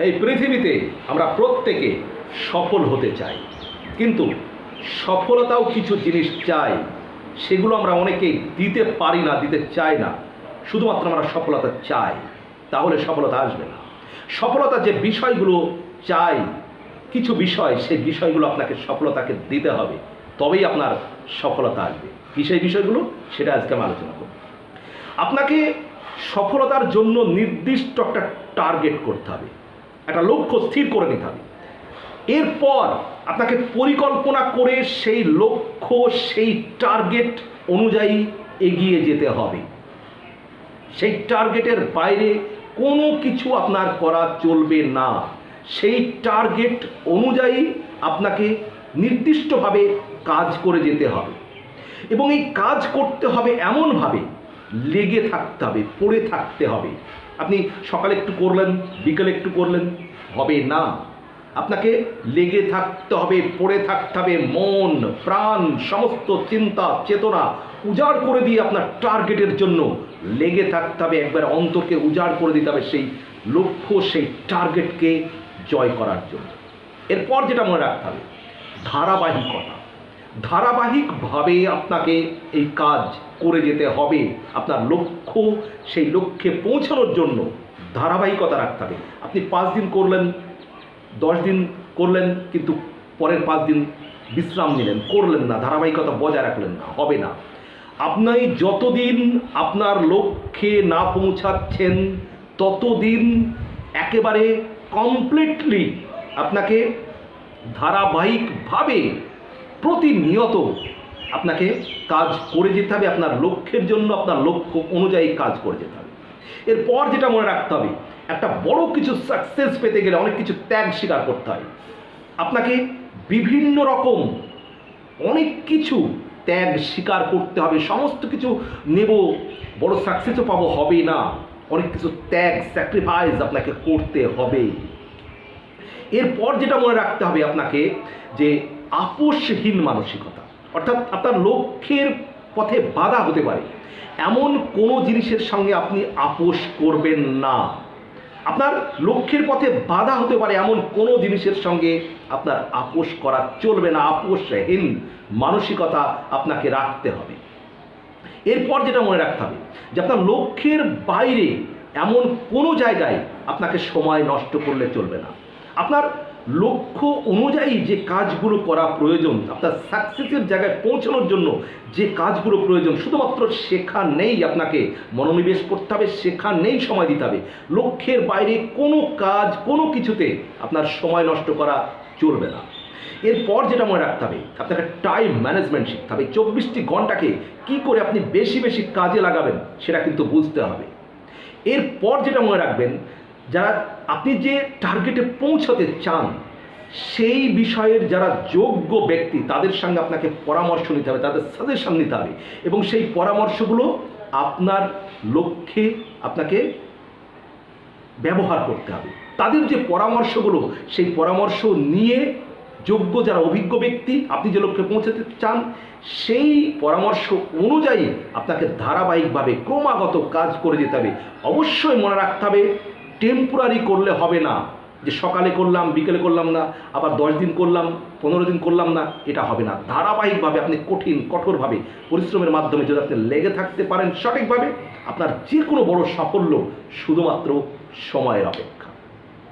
এই পৃথিবীতে আমরা প্রত্যেকে সফল হতে চাই। কিন্তু সফলতাও কিছু জিনিস চাই, সেগুলো আমরা অনেকেই দিতে পারি না, দিতে চাই না। শুধুমাত্র আমরা সফলতা চাই, তাহলে সফলতা আসবে না। সফলতা যে বিষয়গুলো চাই, কিছু বিষয়, সেই বিষয়গুলো আপনাকে সফলতাকে দিতে হবে, তবেই আপনার সফলতা আসবে। কি সেই বিষয়গুলো? সেটা আজকে আমি আলোচনা করব। আপনাকে সফলতার জন্য নির্দিষ্ট একটা টার্গেট করতে হবে। একটা লক্ষ্য স্থির করে নিতে হবে। এরপর আপনাকে পরিকল্পনা করে সেই লক্ষ্য, সেই টার্গেট অনুযায়ী এগিয়ে যেতে হবে। সেই টার্গেটের বাইরে কোনো কিছু আপনার করা চলবে না। সেই টার্গেট অনুযায়ী আপনাকে নির্দিষ্টভাবে কাজ করে যেতে হবে। এবং এই কাজ করতে হবে এমনভাবে, লেগে থাকতে হবে, পড়ে থাকতে হবে। আপনি সকালে একটু করলেন, বিকেলে একটু করলেন, হবে না। আপনাকে লেগে থাকতে হবে, পড়ে থাকতে হবে, মন, প্রাণ, সমস্ত চিন্তা, চেতনা উজাড় করে দিয়ে আপনার টার্গেটের জন্য লেগে থাকতে হবে, একবার অন্তরকে উজাড় করে দিতে হবে সেই লক্ষ্য, সেই টার্গেটকে জয় করার জন্য। এরপর যেটা মনে রাখতে হবে, ধারাবাহিকতা। ধারাবাহিকভাবে আপনাকে এই কাজ করে যেতে হবে। আপনার লক্ষ্য, সেই লক্ষ্যে পৌঁছানোর জন্য ধারাবাহিকতা রাখতে হবে। আপনি পাঁচ দিন করলেন, দশ দিন করলেন, কিন্তু পরের পাঁচ দিন বিশ্রাম নিলেন, করলেন না, ধারাবাহিকতা বজায় রাখলেন না, হবে না। আপনি যতদিন আপনার লক্ষ্যে না পৌঁছাচ্ছেন, ততদিন একেবারে কমপ্লিটলি আপনাকে ধারাবাহিকভাবে প্রতিনিয়ত আপনাকে কাজ করে যেতে হবে, আপনার লক্ষ্যের জন্য আপনার লক্ষ্য অনুযায়ী কাজ করে যেতে হবে। এরপর যেটা মনে রাখতে হবে, একটা বড় কিছু সাকসেস পেতে গেলে অনেক কিছু ত্যাগ স্বীকার করতে হয়। আপনাকে বিভিন্ন রকম অনেক কিছু ত্যাগ স্বীকার করতে হবে, সমস্ত কিছু নেব, বড় সাকসেসও পাবো, হবে না। অনেক কিছু ত্যাগ স্যাক্রিফাইস আপনাকে করতে হবে। এরপর যেটা মনে রাখতে হবে আপনাকে যে আপোষহীন মানসিকতা। অর্থাৎ আপনার লক্ষ্যের পথে বাধা হতে পারে। এমন কোনো জিনিসের সঙ্গে আপনি আপোষ করবেন না। আপনার লক্ষ্যের পথে বাধা হতে পারে এমন কোনো জিনিসের সঙ্গে আপনার আপোষ করা চলবে না। আপোষহীন মানসিকতা আপনাকে রাখতে হবে। এরপর যেটা মনে রাখতে হবে, যে আপনার লক্ষ্যের বাইরে এমন কোনো জায়গায় আপনাকে সময় নষ্ট করলে চলবে না। আপনার লক্ষ্য অনুযায়ী যে কাজগুলো করা প্রয়োজন, আপনার সাকসেসের জায়গায় পৌঁছানোর জন্য যে কাজগুলো প্রয়োজন, শুধুমাত্র শেখা নেই আপনাকে, মনোনিবেশ করতে হবে, শেখা নেই সময় দিতে হবে। লক্ষ্যের বাইরে কোনো কাজ, কোনো কিছুতে আপনার সময় নষ্ট করা চলবে না। এরপর যেটা মনে রাখতে হবে, আপনাকে টাইম ম্যানেজমেন্ট শিখতে হবে। চব্বিশটি ঘন্টাকে কি করে আপনি বেশি বেশি কাজে লাগাবেন, সেটা কিন্তু বুঝতে হবে। এরপর যেটা মনে রাখবেন যারা আপনি যে টার্গেটে পৌঁছাতে চান, সেই বিষয়ের যারা যোগ্য ব্যক্তি, তাদের সঙ্গে আপনাকে পরামর্শ নিতে হবে, তাদের সাজেশন নিতে হবে এবং সেই পরামর্শগুলো আপনার লক্ষ্যে আপনাকে ব্যবহার করতে হবে। তাদের যে পরামর্শগুলো, সেই পরামর্শ নিয়ে যোগ্য যারা অভিজ্ঞ ব্যক্তি, আপনি যে লক্ষ্যে পৌঁছাতে চান, সেই পরামর্শ অনুযায়ী আপনাকে ধারাবাহিকভাবে ক্রমাগত কাজ করে যেতে হবে। অবশ্যই মনে রাখতে হবে টেম্পোরারি করলে হবে না। যে সকালে করলাম, বিকেলে করলাম না, আবার দশ দিন করলাম, পনেরো দিন করলাম না, এটা হবে না। ধারাবাহিকভাবে আপনি কঠিন, কঠোরভাবে পরিশ্রমের মাধ্যমে যদি আপনি লেগে থাকতে পারেন সঠিকভাবে, আপনার যে কোনো বড় সাফল্য শুধুমাত্র সময়ের অপেক্ষা।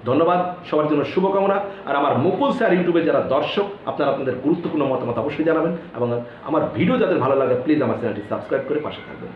ধন্যবাদ, সবার জন্য শুভকামনা। আর আমার মুকুল স্যার ইউটিউবে যারা দর্শক, আপনারা আপনাদের গুরুত্বপূর্ণ মতামত অবশ্যই জানাবেন এবং আমার ভিডিও যাদের ভালো লাগে প্লিজ আমার চ্যানেলটি সাবস্ক্রাইব করে পাশে থাকবেন।